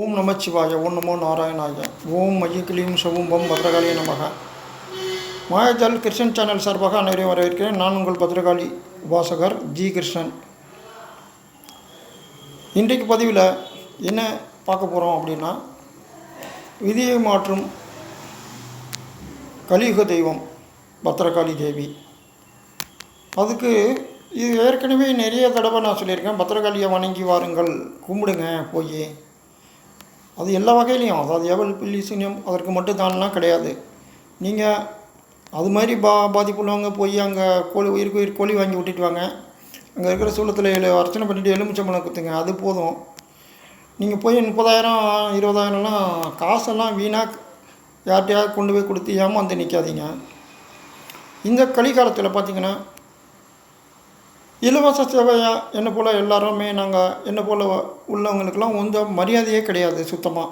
ஓம் நமச்சிவாய ஓம் நமோ நாராயணாய ஓம் மையக்கிளியும் சவும்பம் பத்ரகாளி நமக. மாயஜால் கிருஷ்ணன் சேனல் சார்பாக அனைவரையும் வரவேற்கிறேன். நான் உங்கள் பத்ரகாளி உபாசகர் ஜி கிருஷ்ணன். இன்றைக்கு பதிவில் என்ன பார்க்க போகிறோம் அப்படின்னா விதியை மாற்றும் கலியுக தெய்வம் பத்ரகாளி தேவி. அதுக்கு இது ஏற்கனவே நிறைய தடவை நான் சொல்லியிருக்கேன். பத்திரகாளியை வணங்கி வாருங்கள் கும்பிடுங்க போய். அது எல்லா வகையிலையும். அதாவது எவல் பில்லி சூன்யம் அதற்கு மட்டும் தானெலாம் கிடையாது. நீங்கள் அது மாதிரி பா பாதிப்பு உள்ளவங்க போய் அங்கே கோழி உயிருக்கு உயிர் கோழி வாங்கி விட்டுட்டு வாங்க. அங்கே இருக்கிற சூளத்தில் எழு அர்ச்சனை பண்ணிவிட்டு எலுமிச்சம்பழம் குத்துங்க அது போதும். நீங்கள் போய் முப்பதாயிரம் இருபதாயிரம்லாம் காசெல்லாம் வீணாக யார்கிட்டையாவது கொண்டு போய் கொடுத்து ஏமாந்து நிற்காதீங்க இந்த கலிகாலத்தில் பார்த்தீங்கன்னா இலவச சேவையாக என்னை போல் எல்லாருமே நாங்கள் என்னை போல் உள்ளவங்களுக்கெல்லாம் கொஞ்சம் மரியாதையே கிடையாது சுத்தமாக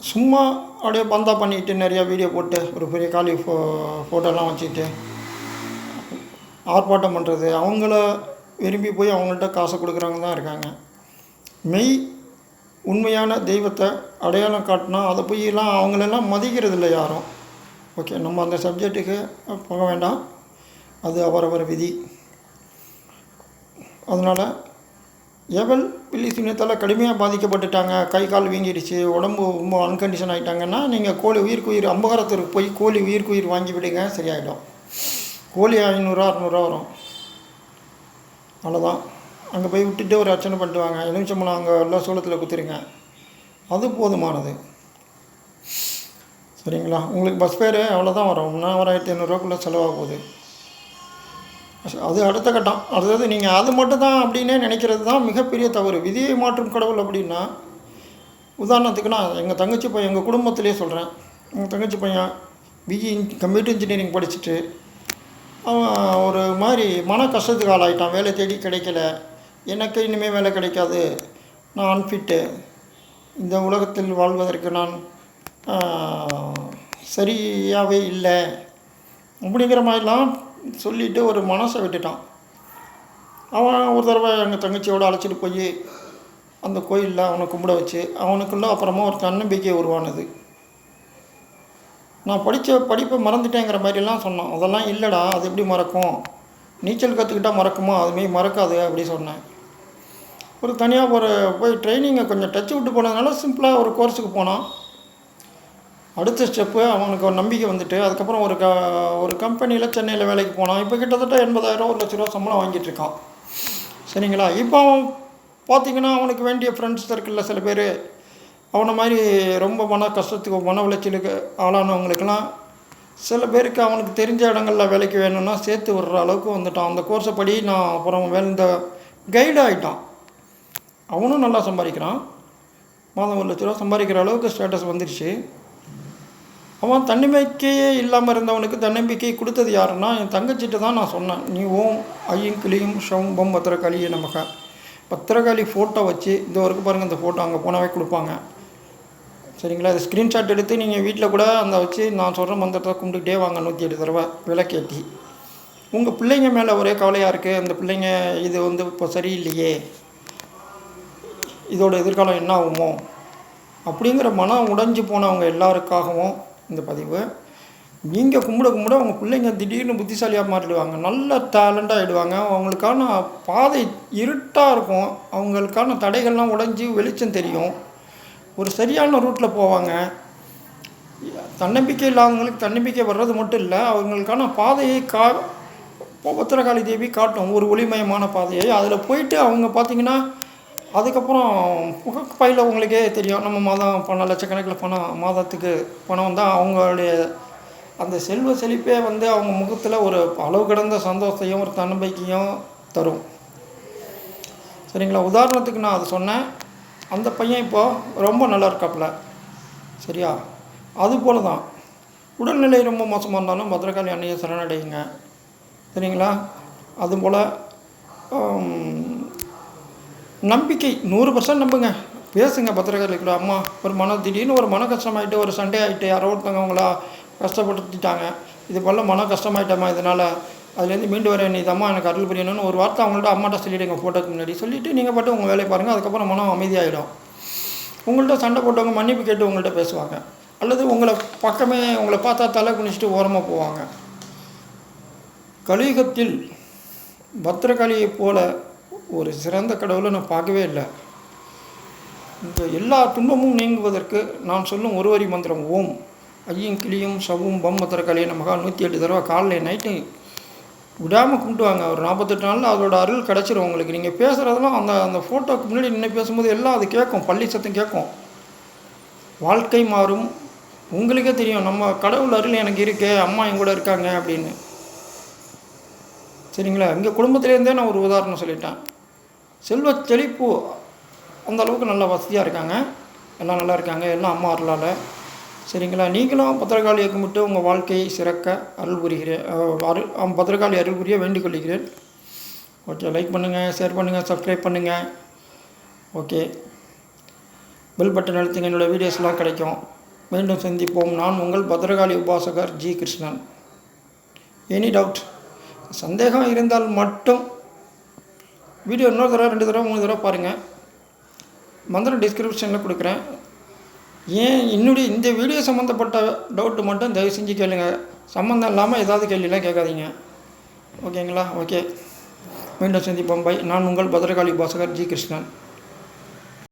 சும்மா அப்படியே பந்தா பண்ணிக்கிட்டு நிறையா வீடியோ போட்டு ஒரு பெரிய காலி ஃபோ ஃபோட்டோலாம் வச்சுக்கிட்டு ஆர்ப்பாட்டம் பண்ணுறது அவங்கள விரும்பி போய் அவங்கள்ட்ட காசை கொடுக்குறவங்க தான் இருக்காங்க. மெய் உண்மையான தெய்வத்தை அடையாளம் காட்டினா அதை போயெல்லாம் அவங்களெல்லாம் மதிக்கிறது இல்லை யாரும். ஓகே நம்ம அந்த சப்ஜெக்ட்டுக்கு போக வேண்டாம். அது அவரவர் விதி. அதனால் எவல் பில்லி சூன்யத்தால் கடுமையாக பாதிக்கப்பட்டுட்டாங்க கை கால் வீங்கிடுச்சு உடம்பு ரொம்ப அன்கண்டிஷன் ஆகிட்டாங்கன்னா நீங்கள் கோழி உயிருக்கு உயிர் அம்பகரத்திற்கு போய் கோழி உயிருக்கு உயிர் வாங்கி விடுங்க சரியாயிடும். கோழி ஐநூறுரூவா அறநூறுவா வரும். அவ்வளோதான் அங்கே போய் விட்டுட்டு ஒரு அர்ச்சனை பண்ணிட்டு வாங்க. எலுமிச்சம்பழம் அங்கே எல்லாம் சூளத்தில் குத்துருங்க. அது போதுமானது. சரிங்களா? உங்களுக்கு பஸ் பேர் அவ்வளோதான் வரும். மூணாயிரத்தி ஐநூறுரூவாக்குள்ளே செலவாக போகுது. அது அடுத்த கட்டம். அதாவது நீங்கள் அது மட்டும் தான் அப்படின்னே நினைக்கிறது தான் மிகப்பெரிய தவறு. விதியை மாற்றும் கடவுள் அப்படின்னா உதாரணத்துக்கு நான் எங்கள் தங்கச்சி பையன் எங்கள் குடும்பத்திலே சொல்கிறேன் எங்கள் தங்கச்சி பையன் பிஇ கம்ப்யூட்டர் இன்ஜினியரிங் படிச்சுட்டு அவன் ஒரு மாதிரி மன கஷ்டத்துக்கு ஆளாயிட்டான். வேலை தேடி கிடைக்கல. எனக்கு இனிமேல் வேலை கிடைக்காது. நான் அன்ஃபிட்டு இந்த உலகத்தில் வாழ்வதற்கு நான் சரியாகவே இல்லை. அப்படிங்கிற மாதிரிலாம் சொல்லிவிட்டு ஒரு மனசை விட்டுட்டான். அவன் ஒரு தடவை எங்கள் தங்கச்சியோடு அழைச்சிட்டு போய் அந்த கோயிலில் அவனை கும்பிட வச்சு அவனுக்குள்ள அப்புறமா ஒரு தன்னம்பிக்கை உருவானது. நான் படித்த படிப்பை மறந்துட்டேங்கிற மாதிரிலாம் சொன்னான். அதெல்லாம் இல்லைடா அது எப்படி மறக்கும்? நீச்சல் கற்றுக்கிட்டா மறக்குமா? அதுமாரி மறக்காது அப்படி சொன்னேன். ஒரு தனியாக ஒரு போய் ட்ரைனிங்கை கொஞ்சம் டச் விட்டு போனதுனால சிம்பிளாக ஒரு கோர்ஸுக்கு போனான். அடுத்த ஸ்டெப்பு அவனுக்கு ஒரு நம்பிக்கை வந்துட்டு அதுக்கப்புறம் ஒரு க ஒரு கம்பெனியில் சென்னையில் வேலைக்கு போனான். இப்போ கிட்டத்தட்ட எண்பதாயிரம் ஒரு லட்ச ரூபா சம்பளம் வாங்கிட்டுருக்கான் சரிங்களா? இப்போ அவன் பார்த்தீங்கன்னா அவனுக்கு வேண்டிய ஃப்ரெண்ட்ஸ் சர்க்கிளில் சில பேர் அவனை மாதிரி ரொம்ப மன கஷ்டத்துக்கு மன உளைச்சலுக்கு ஆளானவங்களுக்கெல்லாம் சில பேருக்கு அவனுக்கு தெரிஞ்ச இடங்களில் வேலைக்கு வேணும்னா சேர்த்து விடுற அளவுக்கு வந்துட்டான். அந்த கோர்ஸை படி நான் அப்புறம் வேலை இந்த கைடு ஆகிட்டான் அவனும் நல்லா சம்பாதிக்கிறான். மாதம் ஒரு லட்ச ரூபா சம்பாதிக்கிற அளவுக்கு ஸ்டேட்டஸ் வந்துருச்சு. அவன் தன்னம்பிக்கையே இல்லாமல் இருந்தவனுக்கு தன்னம்பிக்கை கொடுத்தது யாருன்னா என் தங்கச்சிட்ட தான் நான் சொன்னேன். நீ ஓம் ஐயும் கிளியும் ஷம்பம் பத்திரகாளியே நமக. பத்திரகாளி ஃபோட்டோ வச்சு இந்த வரைக்கும் பாருங்கள் இந்த ஃபோட்டோ அங்கே போனாவே கொடுப்பாங்க. சரிங்களா? இது ஸ்க்ரீன்ஷாட் எடுத்து நீங்கள் வீட்டில் கூட அந்த வச்சு நான் சொல்கிற மந்திரத்தை கும்பிட்டுக்கிட்டே வாங்க நூற்றி எட்டு தடவை விளக்கேற்றி உங்கள் பிள்ளைங்க மேலே ஒரே கவலையாக இருக்குது அந்த பிள்ளைங்க இது வந்து இப்போ சரியில்லையே. இதோட எதிர்காலம் என்ன ஆகுமோ? அப்படிங்கிற மனம் உடைஞ்சு போனவங்க எல்லாருக்காகவும் இந்த பதிவு. நீங்கள் கும்பிட கும்பிட அவங்க பிள்ளைங்க திடீர்னு புத்திசாலியாக மாறிடுவாங்க. நல்ல டேலண்டாக ஆகிடுவாங்க அவங்களுக்கான பாதை இருட்டாக இருக்கும். அவங்களுக்கான தடைகள்லாம் உடைஞ்சி வெளிச்சம் தெரியும். ஒரு சரியான ரூட்டில் போவாங்க. தன்னம்பிக்கை இல்லாதவங்களுக்கு தன்னம்பிக்கை வர்றது மட்டும் இல்லை அவங்களுக்கான பாதையை கா பத்திரகாளி தேவி காட்டும். ஒரு ஒளிமயமான பாதையை. அதில் போயிட்டு அவங்க பார்த்திங்கன்னா அதுக்கப்புறம் பையில் உங்களுக்கே தெரியும். நம்ம மாதம் பணம் லட்சக்கணக்கில் பணம் மாதத்துக்கு பணம் வந்தால் அவங்களுடைய அந்த செல்வ செழிப்பே வந்து அவங்க முகத்தில் ஒரு அளவு கடந்த சந்தோஷத்தையும் ஒரு தன்னம்பிக்கையும் தரும். சரிங்களா? உதாரணத்துக்கு நான் அதை சொன்னேன். அந்த பையன் இப்போது ரொம்ப நல்லா இருக்காப்புல. சரியா? அதுபோல தான். உடல்நிலை ரொம்ப மோசமாக இருந்தாலும் பத்திரகாளி அன்னையை சரணடையுங்க. சரிங்களா? அதுபோல் நம்பிக்கை நூறு பர்சன்ட் நம்புங்க. பேசுங்க பத்திரகாளிக்குள்ள அம்மா. ஒரு மன திடீர்னு ஒரு மன கஷ்டமாயிட்டு ஒரு சண்டே ஆகிட்டு யாரோ ஒருத்தவங்க அவங்களா கஷ்டப்படுத்திட்டாங்க. இது போல் மன கஷ்டமாயிட்டம்மா இதனால். அதுலேருந்து மீண்டு வர நீ அம்மா எனக்கு அருள் புரியணும்னு ஒரு வார்த்தை அவங்கள்ட்ட அம்மாட்ட சொல்லிவிடுங்க ஃபோட்டோக்கு முன்னாடி. சொல்லிவிட்டு நீங்கள் பாட்டு உங்கள் வேலையை பாருங்கள் அதுக்கப்புறம் மனம் அமைதியாகிடும் உங்கள்கிட்ட சண்டை போட்டவங்க மன்னிப்பு கேட்டு உங்கள்கிட்ட பேசுவாங்க. அல்லது உங்களை பக்கமே உங்களை பார்த்தா தலை குனிச்சிட்டு ஓரமாக போவாங்க. கலியுகத்தில் பத்திரகாளியைப் போல ஒரு சிறந்த கடவுளை நான் பார்க்கவே இல்லை. இந்த எல்லா துன்பமும் நீங்குவதற்கு நான் சொல்லும் ஒரு வரி மந்திரம் ஓம். ஐயும் கிளியும் சவும் பம் கலையை நமக்கா நூற்றி எட்டு தடவை காலைல நைட்டு விடாமல் கும்பிட்டுவாங்க ஒரு நாற்பத்தெட்டு நாளில் அதோட அருள் கிடச்சிரும் உங்களுக்கு. நீங்கள் பேசுகிறதெல்லாம் அந்த அந்த ஃபோட்டோக்கு முன்னாடி நின்று பேசும்போது எல்லாம் அது கேட்கும். பள்ளி சத்தம் கேட்கும். வாழ்க்கை மாறும். உங்களுக்கே தெரியும். நம்ம கடவுள் அருள் எனக்கு இருக்கே அம்மா என் கூட இருக்காங்க அப்படின்னு. சரிங்களா? எங்கள் குடும்பத்திலேருந்தே நான் ஒரு உதாரணம் சொல்லிட்டேன். செல்வ செழிப்பு அந்த அளவுக்கு நல்ல வசதியாக இருக்காங்க. எல்லாம் நல்லா இருக்காங்க. எல்லாம் அம்மா அருளால். சரிங்களா? நீங்களும் பத்திரகாளியை கும்பிட்டு உங்கள் வாழ்க்கையை சிறக்க அருள் புரிகிறேன் அரு அருள் பத்திரகாளி அருள் புரிய வேண்டிக் கொள்கிறேன். ஓகே லைக் பண்ணுங்கள் ஷேர் பண்ணுங்கள் சப்ஸ்கிரைப் பண்ணுங்கள் ஓகே. பெல் பட்டன் அழுத்துங்க என்னோடய வீடியோஸ்லாம் கிடைக்கும். மீண்டும் சந்திப்போம். நான் உங்கள் பத்திரகாளி உபாசகர் ஜி கிருஷ்ணன். Any doubt? சந்தேகம் இருந்தால் மட்டும் வீடியோ இன்னொரு தடவை ரெண்டு தடவை மூணு தடவை பாருங்கள் மந்திரம் டிஸ்கிரிப்ஷனில் கொடுக்குறேன். ஏன் என்னுடைய இந்த வீடியோ சம்மந்தப்பட்ட டவுட்டு மட்டும் தயவு செஞ்சு கேளுங்க. சம்மந்தம் இல்லாமல் ஏதாவது கேள்விலாம் கேட்காதீங்க. ஓகேங்களா ஓகே மீண்டும் சந்திப்போம். பை நான் உங்கள் பத்ரகாளி பாஸ்கர் ஜி கிருஷ்ணன்.